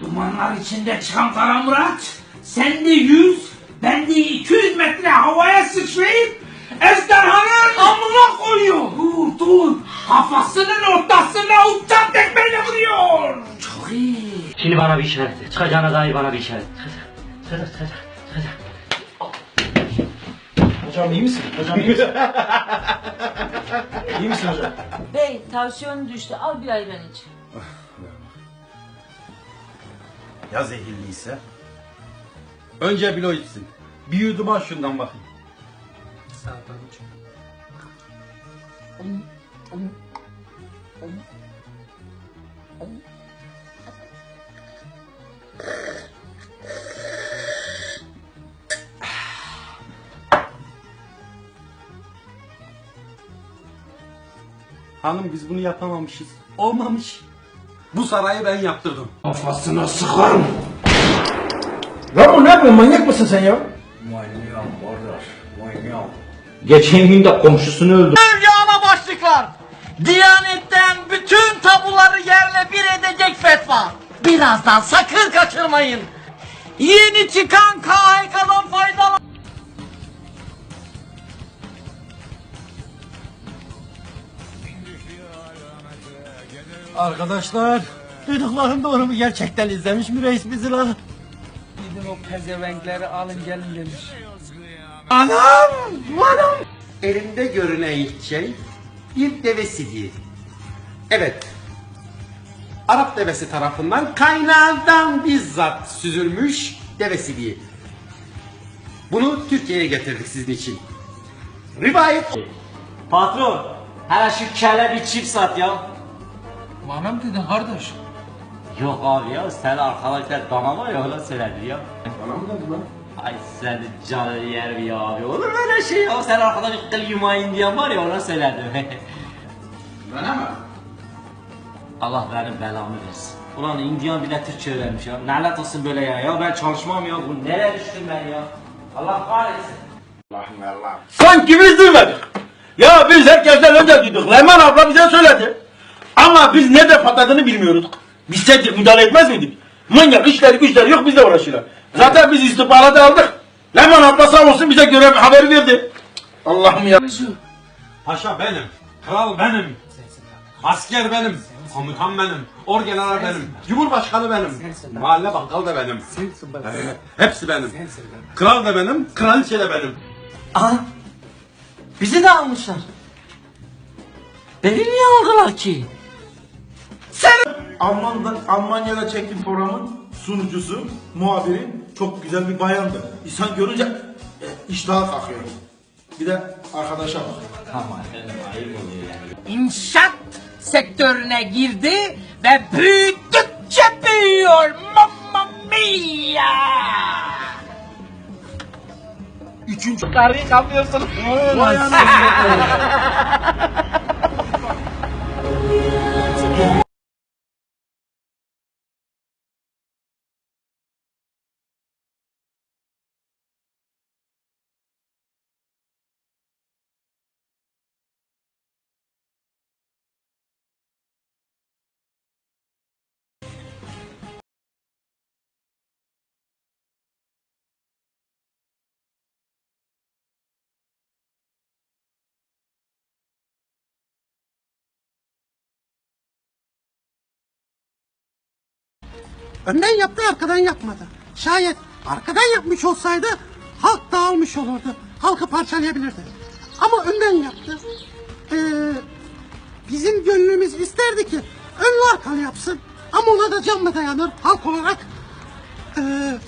Dumanlar içinde çıkan Kara Murat, sen de 100, ben de 200 metre havaya sıçrayıp ejderhanın amına koyuyor. Dur dur, kafasının ortasına uçak tekmeyle vuruyor. Çok iyi. Şimdi bana bir işaret et. Çıkacağına dair bana bir işaret et. Çıkacak, çıkacak, çıkacak, çıkacak. Hocam iyi misin? Hocam iyi misin? iyi misin hocam? Bey tansiyon düştü al bir ayran iç. Ya zehirliyse? Önce bilo içsin. Bir yudum al şundan bakayım. Hanım biz bunu yapamamışız. Olmamış. Bu sarayı ben yaptırdım. Kafasına sıkarım. Lan bu ne yapıyorsun? Manyak mısın sen ya? Geçen gün de komşusunu öldürdü. Yağma başlıklar. Diyanetten bütün tabuları yerle bir edecek fetva. Birazdan sakın kaçırmayın. Yeni çıkan KHK'dan faydalan. Arkadaşlar, duyduklarım doğru mu? Gerçekten izlemiş mi reis bizi lan? Gidin o pezevenkleri alın gelin demiş. Anam! Anam! Elimde görünen ilk şey bir deve sidiği. Evet. Arap devesi tarafından kaynağından bizzat süzülmüş deve sidiği. Bunu Türkiye'ye getirdik sizin için. Rivayet Patron, hele şu kele bir çift sat ya. Bana mı dedin kardeş? Yok abi ya, sen arkadaşlar bana var ya öyle söyledi ya. Bana mı dedi lan? Ay seni canı yer ya abi. Olur mu öyle şey ya? Sen arkada bir kıl yumayın diyen var ya ona söyledim. Bana mı? Allah benim belamı versin. Ulan Indian bile Türkçe öğrenmiş ya. Lanet olsun böyle ya. Ya ben çalışmam ya. Bu nereye düştüm ben ya? Allah kahretsin. Sanki biz duymadık. Ya biz herkesten önce duyduk. Leman abla bize söyledi. Ama biz nerede patladığını bilmiyoruz. Biz seydik müdahale etmez miydik? Manyak işleri güçleri yok bizle uğraşıyorlar. Zaten biz istihbaratı aldık. Leman abla sağ olsun bize görev haber verdi. Allah'ım ya. Paşa benim, kral benim, asker benim, komutan benim, orgeneral benim, cumhurbaşkanı benim, mahalle bakkal da benim. Ee, hepsi benim. Kral da benim, kraliçe de benim. Aha. Bizi de almışlar. Beni niye aldılar ki? Alman'da, Almanya'da çektiğim programın sunucusu, muhabiri çok güzel bir bayandı. İnsan görünce e, iştahı kalkıyor. Bir de arkadaşa bak. İnşaat sektörüne girdi ve büyüdükçe büyüyor. Mamma mia! Üçüncü Karıyı kapıyorsun. Vay Önden yaptı arkadan yapmadı. Şayet arkadan yapmış olsaydı halk dağılmış olurdu. Halkı parçalayabilirdi. Ama önden yaptı. Ee, bizim gönlümüz isterdi ki önlü arkalı yapsın. Ama ona da can mı dayanır halk olarak. Ee,